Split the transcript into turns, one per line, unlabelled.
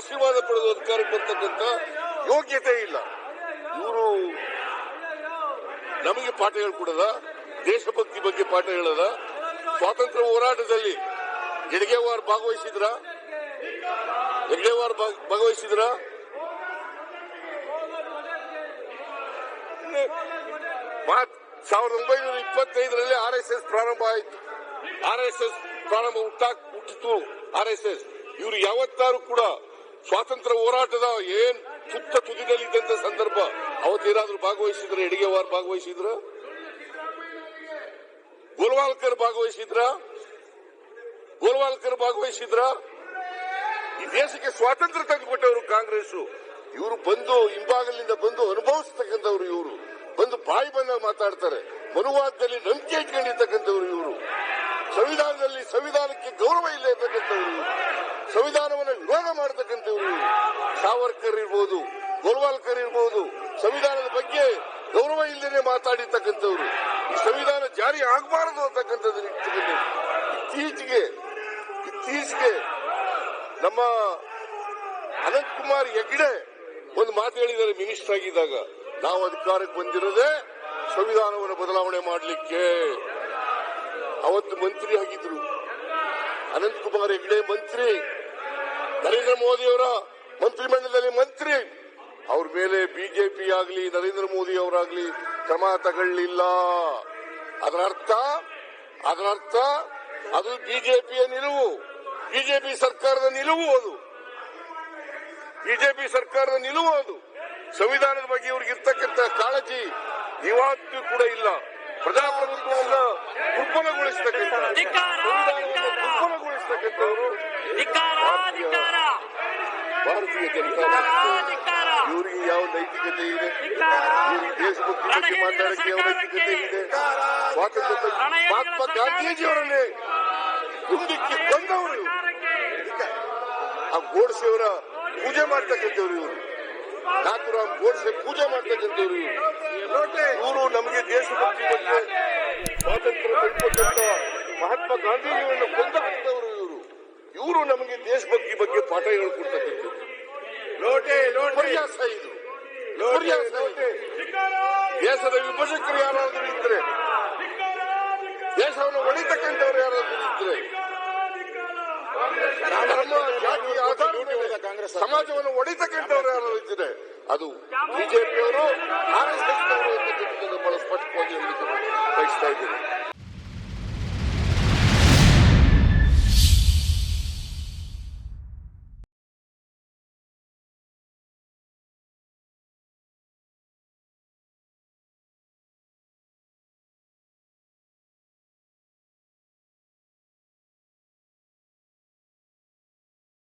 ಆಶೀರ್ವಾದ ಪಡೆದು ಅಧಿಕಾರಕ್ಕೆ ಬರ್ತಕ್ಕಂಥ ಯೋಗ್ಯತೆ ಇಲ್ಲ. ಇವರು ನಮಗೆ ಪಾಠ ಹೇಳ್ಕೊಡದ ದೇಶಭಕ್ತಿ ಬಗ್ಗೆ ಪಾಠ ಹೇಳದ ಸ್ವಾತಂತ್ರ್ಯ ಹೋರಾಟದಲ್ಲಿ ಹೆಡ್ಗೇವಾರ್ ಭಾಗವಹಿಸಿದ್ರ? ಭಾಗ- ಭಾಗವಹಿಸಿದ್ರ? ಸಾವಿರದ ಒಂಬೈನೂರ ಇಪ್ಪತ್ತೈದರಲ್ಲಿ ಆರ್ ಎಸ್ ಎಸ್ ಪ್ರಾರಂಭ ಆಯಿತು. ಆರ್ ಎಸ್ ಎಸ್ ಪ್ರಾರಂಭ ಹುಟ್ಟಾಕ್ ಹುಟ್ಟಿತು ಆರ್ ಎಸ್ ಎಸ್. ಇವರು ಯಾವತ್ತಾರು ಕೂಡ ಸ್ವಾತಂತ್ರ್ಯ ಹೋರಾಟದ ಏನ್ ತುತ್ತ ತುದಿನಲ್ಲಿದ್ದಂತ ಸಂದರ್ಭ, ಅವತ್ತೇನಾದ್ರೂ ಭಾಗವಹಿಸಿದ್ರ? ಎಡಿಗೆವಾರ್ ಭಾಗವಹಿಸಿದ್ರ? ಗೋಲ್ವಾಲ್ಕರ್ ಭಾಗವಹಿಸಿದ್ರ? ಗೋಲ್ವಾಲ್ಕರ್ ಭಾಗವಹಿಸಿದ್ರ? ಈ ದೇಶಕ್ಕೆ ಸ್ವಾತಂತ್ರ್ಯ ತಂದುಕೊಟ್ಟವರು ಕಾಂಗ್ರೆಸ್ ಇವರು ಬಂದು ಹಿಂಭಾಗಲಿಂದ ಬಂದು ಅನುಭವಿಸ್ತಕ್ಕಂಥವ್ರು ಇವರು. ಬಂದು ಬಾಯಿ ಬಂದಾಗ ಮಾತಾಡ್ತಾರೆ. ಸಂವಿಧಾನದಲ್ಲಿ ಸಂವಿಧಾನಕ್ಕೆ ಗೌರವ ಇಲ್ಲ ಇರ್ತಕ್ಕಂಥವ್ರು ಇವರು ಸಂವಿಧಾನವನ್ನು ವಿರೋಧ ಮಾಡತಕ್ಕಂಥವ್ರು. ಸಾವರ್ಕರ್ ಇರ್ಬೋದು, ಗೋಲ್ವಾಲ್ಕರ್ ಇರ್ಬೋದು, ಸಂವಿಧಾನದ ಬಗ್ಗೆ ಗೌರವ ಇಲ್ಲದೆ ಮಾತಾಡಿರ್ತಕ್ಕಂಥವ್ರು. ಸಂವಿಧಾನ ಜಾರಿ ಆಗಬಾರದು ಅಂತಕ್ಕಂಥದ್ದು ಇತ್ತೀಚೆಗೆ ಇತ್ತೀಚೆಗೆ ನಮ್ಮ ಅನಂತಕುಮಾರ್ ಹೆಗ್ಡೆ ಒಂದು ಮಾತು ಹೇಳಿದ್ದಾರೆ ಮಿನಿಸ್ಟರ್ ಆಗಿದ್ದಾಗ. ನಾವು ಅಧಿಕಾರಕ್ಕೆ ಬಂದಿರೋದೇ ಸಂವಿಧಾನವನ್ನು ಬದಲಾವಣೆ ಮಾಡಲಿಕ್ಕೆ. ಅವತ್ತು ಮಂತ್ರಿ ಆಗಿದ್ರು. ಅನಂತ್ ಕುಮಾರ್ ಹೆಗ್ಡೆ ಮಂತ್ರಿ. ನರೇಂದ್ರ ಮೋದಿ ಅವರ ಮಂತ್ರಿಮಂಡಲದಲ್ಲಿ ಮಂತ್ರಿ. ಅವ್ರ ಮೇಲೆ ಬಿಜೆಪಿ ಆಗಲಿ, ನರೇಂದ್ರ ಮೋದಿ ಅವರಾಗ್ಲಿ ಕ್ರಮ ತಗೊಳ್ಳಿಲ್ಲ. ಅದರ ಅರ್ಥ ಅದರ ಅರ್ಥ, ಅದು ಬಿಜೆಪಿಯ ನಿಲುವು. ಬಿಜೆಪಿ ಸರ್ಕಾರದ ನಿಲುವು ಅದು. ಬಿಜೆಪಿ ಸರ್ಕಾರದ ನಿಲುವು ಅದು. ಸಂವಿಧಾನದ ಬಗ್ಗೆ ಇವ್ರಿಗೆ ಇರ್ತಕ್ಕಂಥ ಕಾಳಜಿ ಇವತ್ತು ಕೂಡ ಇಲ್ಲ. ಪ್ರಜಾಪ್ರಭುತ್ವವನ್ನ. ದುರ್ಬಲಗೊಳಿಸ್ತಕ್ಕಂಥವರು ಭಾರತೀಯ ಜನತಾ ಇವರಿಗೆ ಯಾವ ನೈತಿಕತೆ ಇದೆ? ದೇಶಭಕ್ತಿ ಮಾತಾಡಕ್ಕೆ ಯಾವ ನೈತಿಕತೆ ಇದೆ? ಸ್ವಾತಂತ್ರ್ಯ ಮಹಾತ್ಮ ಗಾಂಧೀಜಿಯವರನ್ನೇ ಮುಂದಕ್ಕೆ ಬಂದವರು. ಆ ಗೋಡ್ಸೆಯವರ ಪೂಜೆ ಮಾಡ್ತಕ್ಕಂಥವ್ರು ಇವರು. ನಾಥುರಾಮ್ ಗೋಡ್ಸೆ ಪೂಜೆ ಮಾಡ್ತಾ ಇವರು. ಇವರು ನಮಗೆ ದೇಶಭಕ್ತಿ ಬಗ್ಗೆ ಸ್ವಾತಂತ್ರ್ಯ ತಂದುಕೊಟ್ಟಂತ ಮಹಾತ್ಮ ಗಾಂಧೀಜಿಯವರನ್ನು ಕೊಂದ ಹಾಕಿದವರು ಇವರು. ಇವರು ನಮಗೆ ದೇಶಭಕ್ತಿ ಬಗ್ಗೆ ಪಾಠ ಹೇಳ್ಕೊಡ್ತಕ್ಕಂಥದ್ದು ಪರ್ಯಾಸ ಇದು. ಪರ್ಯಾಸ ಇದು. ದೇಶದ ವಿಭಜಕರು ಯಾರಾದರೂ ಇದ್ರೆ ದೇಶವನ್ನು ಒಡಿತಕ್ಕಂಥವ್ರು ಯಾರಾದರೂ ಇದ್ರೆ ಜಾತಿಯ ಸಮಾಜವನ್ನು ಒಡಿತಕ್ಕಂಥವ್ರು ಯಾರು ಇದ್ದಾರೆ ಅದು ಬಿಜೆಪಿಯವರು ಆರ್ ಎಸ್ ಎಸ್ ಬಹಳ ಸ್ಪಷ್ಟವಾಗಿ ಬಯಸ್ತಾ ಇದ್ದೀನಿ.